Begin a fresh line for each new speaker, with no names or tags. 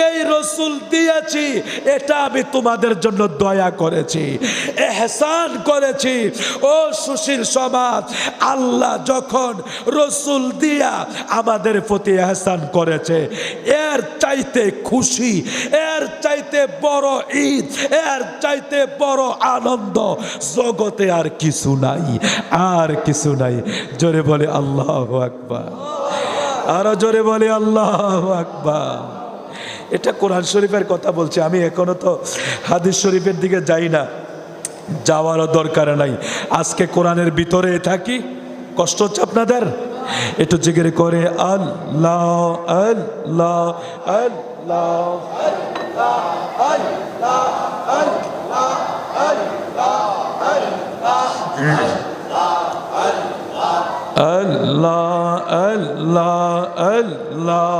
যেই রসুল দিয়েছি, এটা আমি তোমাদের জন্য দয়া করেছি, এহসান করেছি। ও সুশীল সমাজ, আল্লাহ যখন রসুল দিয়া আমাদের প্রতি এহসান করেছে, এর চাইতে খুশি, এর চাইতে বড় ঈদ, এর চাইতে বড় আনন্দ জগতে আর কিছু নাই, আর কিছু নাই। জোরে বলে আল্লাহ আকবার। আরও জোরে বলে আল্লাহ আকবার। এটা কোরআন শরীফের কথা বলছি আমি এখনও তো হাদিস শরীফের দিকে যাই না যাওয়ারও দরকার নাই আজকে কোরআনের ভিতরে থাকি কষ্ট হচ্ছে আপনাদের একটু জিজ্ঞেস করে আল্লাহ আল্লাহ আল্লাহ আল্লাহ আল্লাহ আল্লাহ